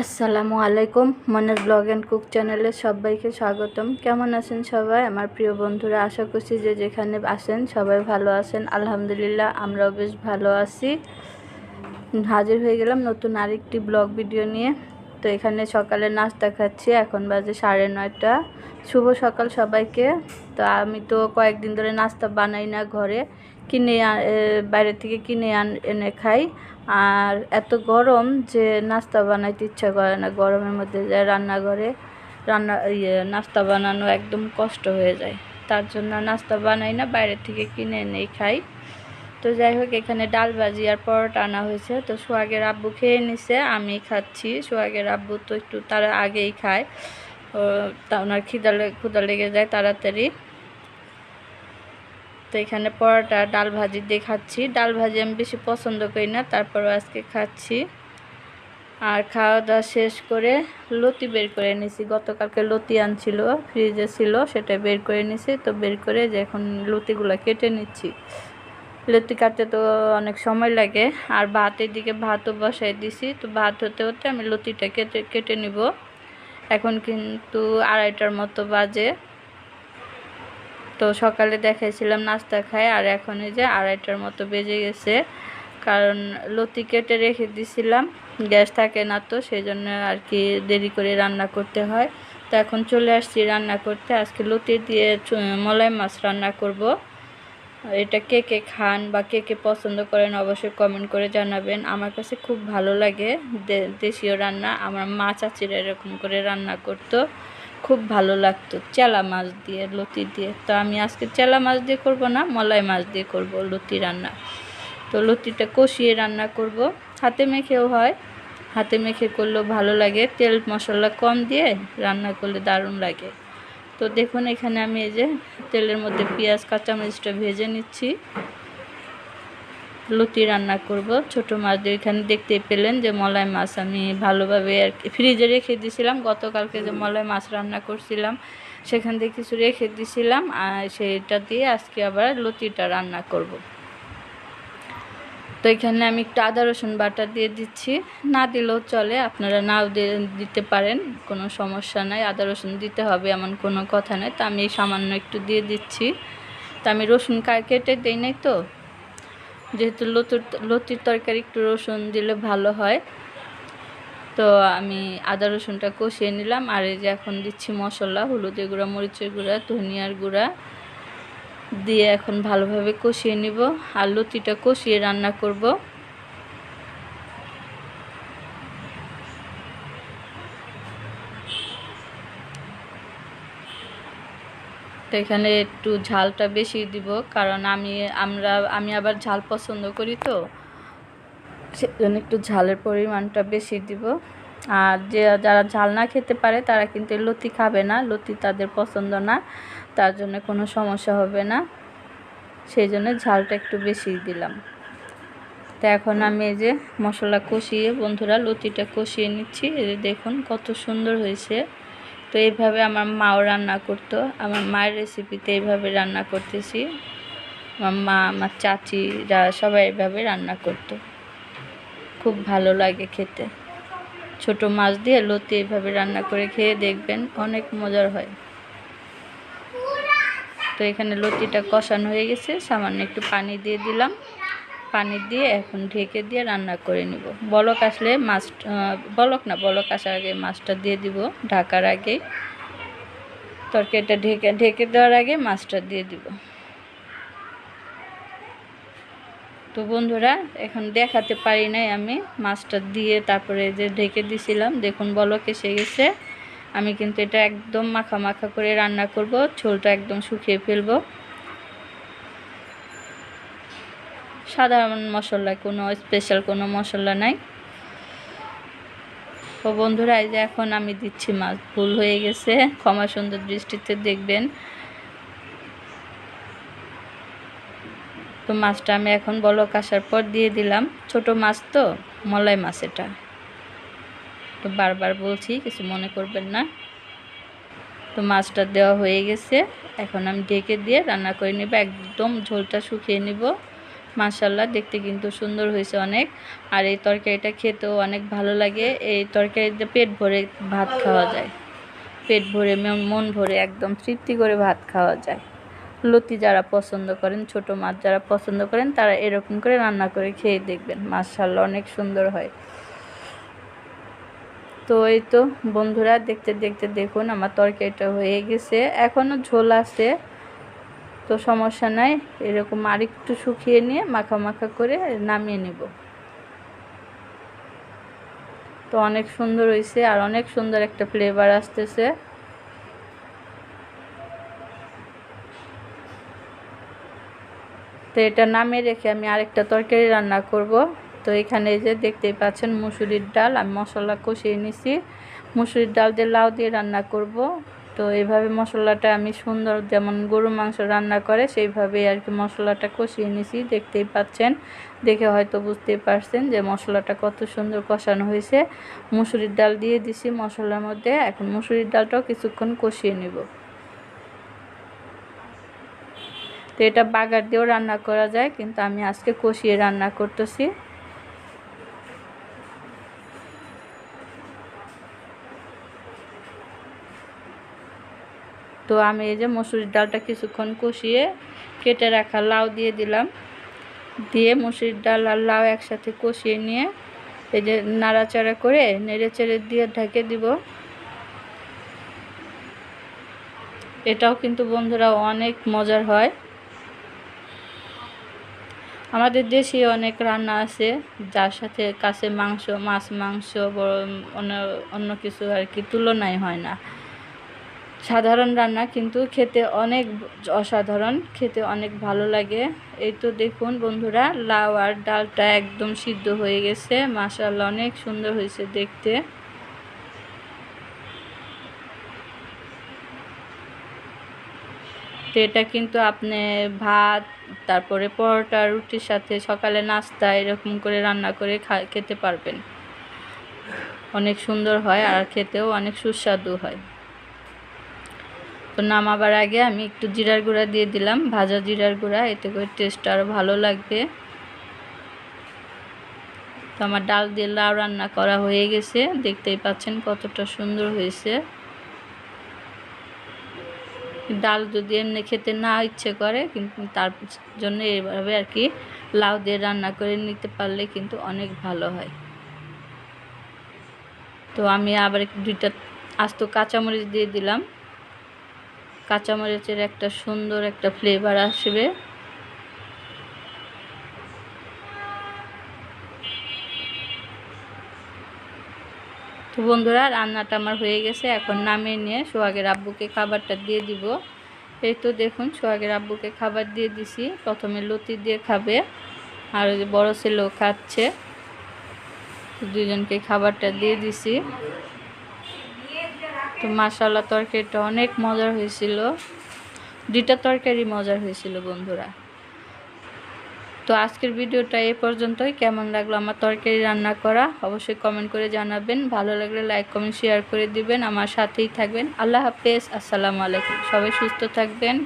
আসসালামু আলাইকুম, মনের ব্লগ অ্যান্ড কুক চ্যানেলে সবাইকে স্বাগতম। কেমন আছেন সবাই? আমার প্রিয় বন্ধুরা, আশা করছি যে যেখানে আসেন সবাই ভালো আছেন। আলহামদুলিল্লাহ, আমরাও বেশ ভালো আছি। হাজির হয়ে গেলাম নতুন আরেকটি ব্লগ ভিডিও নিয়ে। তো এখানে সকালে নাস্তা খাচ্ছি, এখন বাজে সাড়ে নয়টা। শুভ সকাল সবাইকে। তো আমি তো কয়েকদিন ধরে নাস্তা বানাই না ঘরে। কিনে বাইরে থেকে কিনে আন, এনে খাই। আর এত গরম যে নাস্তা বানাইতে ইচ্ছা করে না। গরমের মধ্যে যায় রান্নাঘরে, রান্না ইয়ে নাস্তা বানানো একদম কষ্ট হয়ে যায়। তার জন্য নাস্তা বানাই না, বাইরে থেকে কিনে এনেই খাই। তো যাই হোক, এখানে ডাল ভাজি আর পরোটা আনা হয়েছে। তো সোহাগের আব্বু খেয়ে নিছে, আমি খাচ্ছি। সোহাগের আব্বু তো একটু তার আগেই খায়। তা ওনার খিদা ক্ষুদা লেগে যায় তাড়াতাড়ি। তো এখানে পরোটা, ডাল ভাজি দিয়ে খাচ্ছি। ডাল ভাজি আমি বেশি পছন্দ করি না, তারপরও আজকে খাচ্ছি। আর খাওয়া দাওয়া শেষ করে লতি বের করে নিছি। গতকালকে লতি আনছিল, ফ্রিজে ছিল, সেটা বের করে নিছি। তো বের করে যে এখন লতিগুলো কেটে নিচ্ছি। লতি কাটতে তো অনেক সময় লাগে। আর ভাতের দিকে ভাতও বসাই দিছি। তো ভাত হতে হতে আমি লতিটা কেটে কেটে নিব। এখন কিন্তু আড়াইটার মতো বাজে। তো সকালে দেখাইছিলাম নাস্তা খাই আর এখন এই যে আড়াইটার মতো বেজে গেছে। কারণ লতি কেটে রেখে দিছিলাম, গ্যাস থাকে না তো সেই জন্য আর কি দেরি করে রান্না করতে হয়। তো এখন চলে আসছি রান্না করতে। আজকে লতি দিয়ে মলাই মাছ রান্না করব। এটা কে কে খান বা কে কে পছন্দ করেন অবশ্যই কমেন্ট করে জানাবেন। আমার কাছে খুব ভালো লাগে দেশীয় রান্না। আমার মা চাচিরা এরকম করে রান্না করতো। খুব ভালো লাগতো। চেলা মাছ দিয়ে, লতি দিয়ে। তো আমি আজকে চেলা মাছ দিয়ে করব না, মলাই মাছ দিয়ে করব লতি রান্না। তো লতিটা কষিয়ে রান্না করব। হাতে মেখেও হয়। হাতে মেখে করলেও ভালো লাগে। তেল মশলা কম দিয়ে রান্না করলে দারুণ লাগে। তো দেখুন, এখানে আমি এই যে তেলের মধ্যে পেঁয়াজ, কাঁচামরিচটা ভেজে নিচ্ছি। লুতি রান্না করব। ছোট মাছ দিয়ে এখানে দেখতে পেলেন যে মলাই মাছ আমি ভালোভাবে আর ফ্রিজে রেখে দিয়েছিলাম গতকালকে যে মলাই মাছ রান্না করছিলাম, সেখান থেকে কিছু রেখে দিয়েছিলাম আর সেটা দিয়ে আজকে আবার লুতিটা রান্না করব। তো এখানে আমি একটু আদা, রসুন বাটা দিয়ে দিচ্ছি। না দিলেও চলে, আপনারা নাও দিতে পারেন, কোনো সমস্যা নাই। আদা, রসুন দিতে হবে এমন কোনো কথা নেই। তো আমি সামান্য একটু দিয়ে দিচ্ছি। তো আমি রসুন কেটে দিই নাই তো? যেহেতু লতুর, লতির তরকারি একটু রসুন দিলে ভালো হয়। তো আমি আদা, রসুনটা কষিয়ে নিলাম। আর এই যে এখন দিচ্ছি মশলা, হলুদের গুঁড়া, মরিচের গুঁড়া, ধনিয়ার গুঁড়া। দিয়ে এখন ভালোভাবে কষিয়ে নিব। আর লতিটা কষিয়ে রান্না করব। তো এখানে একটু ঝালটা বেশি দিব, কারণ আমি, আমরা, আমি আবার ঝাল পছন্দ করি তো। সেজন্য একটু ঝালের পরিমাণটা বেশি দিব। আর যে যারা ঝাল না খেতে পারে, তারা কিন্তু লতি খাবে না। লতি তাদের পছন্দ না, তার জন্য কোনো সমস্যা হবে না। সেই জন্য ঝালটা একটু বেশি দিলাম। তো এখন আমি এই যে মশলা কষিয়ে, বন্ধুরা লতিটা কষিয়ে নিচ্ছি। দেখুন কত সুন্দর হয়েছে। তো এইভাবে আমার মাও রান্না করতো। আমার মায়ের রেসিপিতে এইভাবে রান্না করতেছি। আমার মা, আমার চাচিরা সবাই এইভাবে রান্না করতো। খুব ভালো লাগে খেতে। ছোট মাছ দিয়ে লতি এভাবে রান্না করে খেয়ে দেখবেন অনেক মজার হয়। তো এখানে লতিটা কষানো হয়ে গেছে, সামান্য একটু পানি দিয়ে দিলাম। পানি দিয়ে এখন ঢেকে দিয়ে রান্না করে নিব। বলক আসলে মাছ বলক না, বলক আসার আগে মাছটা দিয়ে দিব ঢাকার আগেই। তরকারিটা ঢেকে ঢেকে দেওয়ার আগে মাছটা দিয়ে দিব। তো বন্ধুরা, এখন দেখাতে পারি নাই আমি। মাছটা দিয়ে তারপরে যে ঢেকে দিছিলাম, দেখুন বলক এসে গেছে। আমি কিন্তু এটা একদম মাখা মাখা করে রান্না করব, ঝোলটা একদম শুকিয়ে ফেলব। সাধারণ মশলা, কোনো স্পেশাল কোনো মশলা নাই। তো বন্ধুরা, এই যে এখন আমি দিচ্ছি মাছ, ভুল হয়ে গেছে। ক্ষমা সুন্দর দৃষ্টিতে দেখবেন। তো মাছটা আমি এখন বলক আসার পর দিয়ে দিলাম। ছোট মাছ তো, মলাই মাছ এটা। তো বারবার বলছি, কিছু মনে করবেন না। তো মাছটা দেওয়া হয়ে গেছে। এখন আমি ঢেকে দিয়ে রান্না করে নেব। একদম ঝোলটা শুকিয়ে নিব। মাশাল্লাহ দেখতে কিন্তু সুন্দর হয়েছে অনেক। আর এই তরকারিটা খেতেও অনেক ভালো লাগে। এই তরকারিতে পেট ভরে ভাত খাওয়া যায়। পেট ভরে, মন ভরে একদম তৃপ্তি করে ভাত খাওয়া যায়। লতি যারা পছন্দ করেন, ছোট মাছ যারা পছন্দ করেন, তারা এরকম করে রান্না করে খেয়ে দেখবেন। মাশাল্লাহ অনেক সুন্দর হয়। তো এই তো বন্ধুরা, দেখতে দেখতে দেখুন আমার তরকারিটা হয়ে গেছে। এখনও ঝোল আছে, তো সমস্যা নাই। এরকম আরেকটু শুকিয়ে নিয়ে মাখা মাখা করে নামিয়ে নেব। তো অনেক সুন্দর হয়েছে আর অনেক সুন্দর একটা ফ্লেভার আসতেছে। তো এটা নামিয়ে রেখে আমি আরেকটা তরকারি রান্না করব। তো এখানে এই যে দেখতেই পাচ্ছেন মুসুরির ডাল, আমি মশলা কষিয়ে নিছি। মুসুরির ডাল দিয়ে লাউ দিয়ে রান্না করব। তো এইভাবে মশলাটা আমি সুন্দর যেমন গরু মাংস রান্না করে সেইভাবে আর কি মশলাটা কষিয়ে নিছি। দেখতেই পাচ্ছেন, দেখে হয়তো বুঝতেই পারছেন যে মশলাটা কত সুন্দর কষানো হয়েছে। মুসুরির ডাল দিয়ে দিছি মশলার মধ্যে। এখন মুসুরির ডালটাও কিছুক্ষণ কষিয়ে নেব। তো এটা বাগার দিয়েও রান্না করা যায়, কিন্তু আমি আজকে কষিয়ে রান্না করতেছি। তো আমি এই যে মসুরির ডালটা কিছুক্ষণ কষিয়ে কেটে রাখা লাউ দিয়ে দিলাম। দিয়ে মসুরির ডাল আর লাউ একসাথে কষিয়ে নিয়ে এই যে নাড়াচাড়া করে নেড়ে চেড়ে দিয়ে ঢেকে দিব। এটাও কিন্তু বন্ধুরা অনেক মজার হয়। আমাদের দেশে অনেক রান্না আছে, যার সাথে কাছে মাংস, মাছ, মাংস অন্য অন্য কিছু আর কি তুলনায় হয় না। সাধারণ রান্না কিন্তু খেতে অনেক অসাধারণ, খেতে অনেক ভালো লাগে। এই তো দেখুন বন্ধুরা, লাউ আর ডালটা একদম সিদ্ধ হয়ে গেছে মাসাল্লাহ অনেক সুন্দর হয়েছে দেখতে। তো এটা কিন্তু আপনি ভাত, তারপরে পরোটা, রুটির সাথে সকালে নাস্তা এরকম করে রান্না করে খেতে পারবেন। অনেক সুন্দর হয় আর খেতেও অনেক সুস্বাদু হয়। তো নামাবার আগে আমি একটু জিরার গুঁড়া দিয়ে দিলাম, ভাজা জিরার গুঁড়া, এতে করে টেস্ট আরও ভালো লাগবে। তো আমার ডাল দিয়ে লাউ রান্না করা হয়ে গেছে, দেখতেই পাচ্ছেন কতটা সুন্দর হয়েছে। ডাল যদি এমনি খেতে না ইচ্ছে করে, কিন্তু তার জন্য এভাবে আর কি লাউ দিয়ে রান্না করে নিতে পারলে কিন্তু অনেক ভালো হয়। তো আমি আবার দুইটা আস্ত কাঁচামরিচ দিয়ে দিলাম। কাঁচামরিচের একটা সুন্দর একটা ফ্লেভার আসবে। তো বন্ধুরা, রান্নাটা আমার হয়ে গেছে। এখন নামিয়ে নিয়ে সোহাগের আব্বুকে খাবারটা দিয়ে দিব। এই তো দেখুন, সোহাগের আব্বুকে খাবার দিয়ে দিছি। প্রথমে লতি দিয়ে খাবে, আর ওই যে বড় ছেলেও খাচ্ছে। দুজনকে খাবারটা দিয়ে দিছি। তো মাসাল্লা তরকারিটা অনেক মজার হয়েছিল। দুইটা তরকারি মজার হয়েছিল বন্ধুরা। তো আজকের ভিডিওটা এ পর্যন্তই। কেমন লাগল আমার তরকারি রান্না করা? অবশ্যই কমেন্ট করে জানাবেন। ভালো লাগলে লাইক কমেন্ট শেয়ার করে দিবেন। আমার সাথেই থাকবেন। আল্লাহ হাফেজ। আসসালামু আলাইকুম। সবাই সুস্থ থাকবেন।